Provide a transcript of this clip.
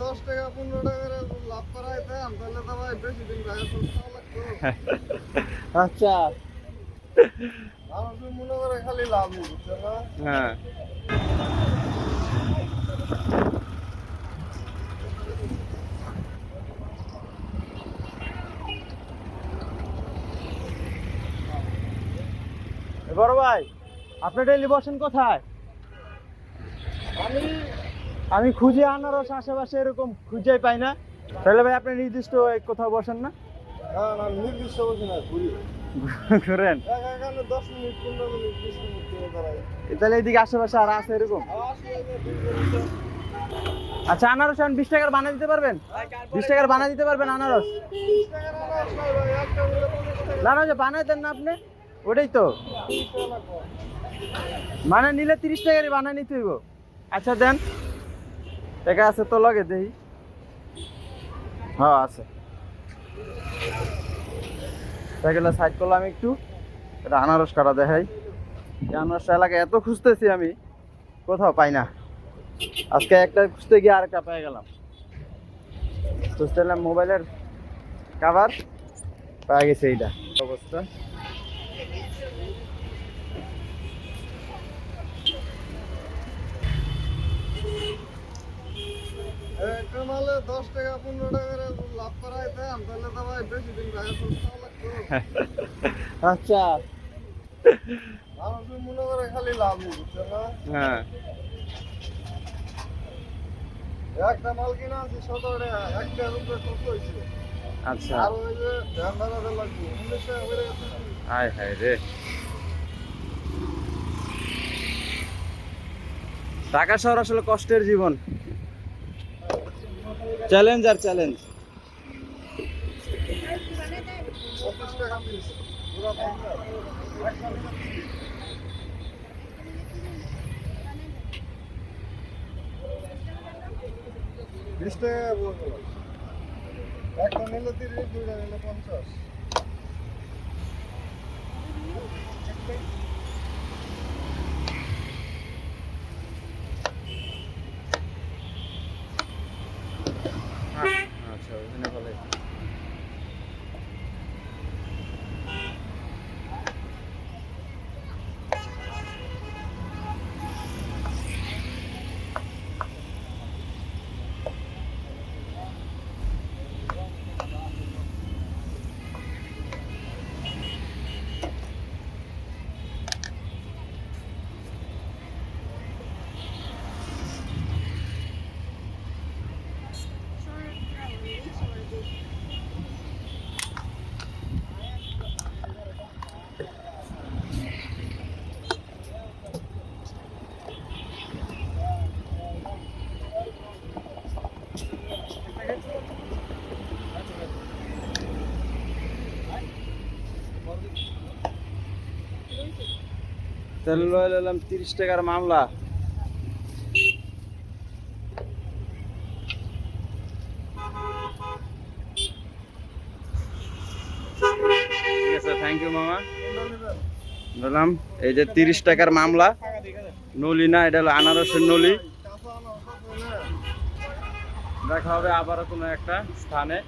দশ টাকা পনেরো টাকা লাভ করাইতাম তাহলে তো ভাই বেশি দিন ভাই খাওয়া লাগতো আচ্ছা। আমার মনে করে খালি লাভ বুঝছ না হ্যাঁ। বড় ভাই আপনি ডেলি বসেন কোথায়? আমি আমি খুঁজে আনারস আশেপাশে এরকম খুঁজেই পাই না। তাহলে ভাই আপনি নির্দিষ্ট কোথাও বসেন না। নির্দিষ্ট বলছি না ঘুরি। ঘুরেন। তাহলে এইদিকে আশেপাশে আর আছে এরকম। আচ্ছা আনারস এখন বিশ টাকার বানা দিতে পারবেন? বিশ টাকার বানা দিতে পারবেন আনারস। না না যে দেন না আপনি ওটাই তো। মানে নিলে তিরিশ টাকারই বানাই নিতে হইব। আচ্ছা দেন। টাকা আছে তো লগে দেই। হ্যাঁ আছে। সাইকেলটা সাইড করলাম একটু। এটা আনারস কাটা দেখাই। আনারস এলাকায় এত খুঁজতেছি আমি কোথাও পাই না। আজকে একটা খুঁজতে গিয়ে আরেকটা পেয়ে গেলাম। খুঁজতেলাম মোবাইলের কাভার পাওয়া গেছে এইটা। অবস্থা। দশ টাকা পনেরো টাকা লাভ করাইতাম তাহলে তো ভাই বেশি দিন ভাই খাওয়া লাগতো আচ্ছা। আমার মনে করে খালি লাভ বুঝছ না? হ্যাঁ। একটা মাল কিনা আছে সতেরো টাকা একটা রুপে কত হয়েছে? আচ্ছা। আর ওই যে ধ্যান ধরাতে লাগবে উনিশ টাকা বেড়ে হায় হায় রে। ঢাকা শহর আসলে কষ্টের জীবন। চ্যালেঞ্জ আর চ্যালেঞ্জ একটা নিলে তিরিশ দুইটা নিলে পঞ্চাশ। তাহলে লয়ে নিলাম তিরিশ টাকার মামলা। থ্যাংক ইউ মামা। বললাম এই যে তিরিশ টাকার মামলা। নলি না, এটা হলো আনারসের নলি। দেখা হবে আবারও কোনো একটা স্থানে।